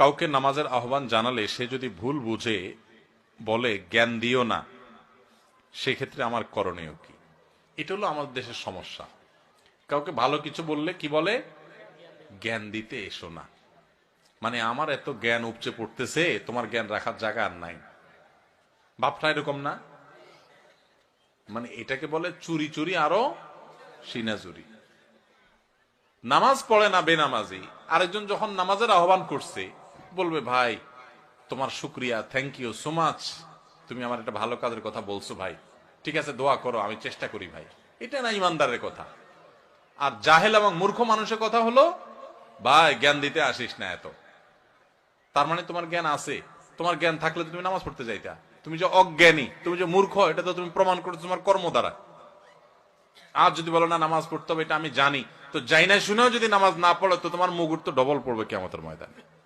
কাউকে নামাজের আহ্বান জানালে সে যদি ভুল বুঝে, বলে, জ্ঞান দিও না, সেক্ষেত্রে আমার করণীয় কি? এটা হলো আমাদের দেশের সমস্যা। কাউকে ভালো কিছু বললে কি বলে? জ্ঞান দিতে এসো না। মানে আমার এত জ্ঞান উপচে পড়তেছে, তোমার জ্ঞান রাখার জায়গা আর নাই। ভাবটা এরকম না। মানে এটাকে বলে চুরি চুরি আরও সিনাজুরি নামাজ পড়ে না বেনামাজি। আরেকজন যখন নামাজের আহ্বান করছে বলবে, ভাই, তোমার শুক্রিয়া থ্যাংক ইউ সো মাচ তুমি আমার একটা ভালো কাজের কথা বলছো, ভাই। ঠিক আছে, দোয়া করো, আমি চেষ্টা করি, ভাই। এটা না ইমানদারের কথা। আর জাহেল এবং মূর্খ মানুষের কথা হলো, ভাই, জ্ঞান দিতে আসিস না এত। তার মানে তোমার জ্ঞান আছে। তোমার জ্ঞান থাকলে তুমি নামাজ পড়তে যাইতা। তুমি যে অজ্ঞানী, তুমি যে মূর্খ, এটা তো তুমি প্রমাণ করছ তোমার কর্ম দ্বারা। আর যদি বলো, না, নামাজ পড়তে হবে, এটা আমি জানি। তো যাই না শুনেও যদি নামাজ না পড়ে, তো তোমার মুগুর তো ডবল পড়বে কেমতের ময়দানে।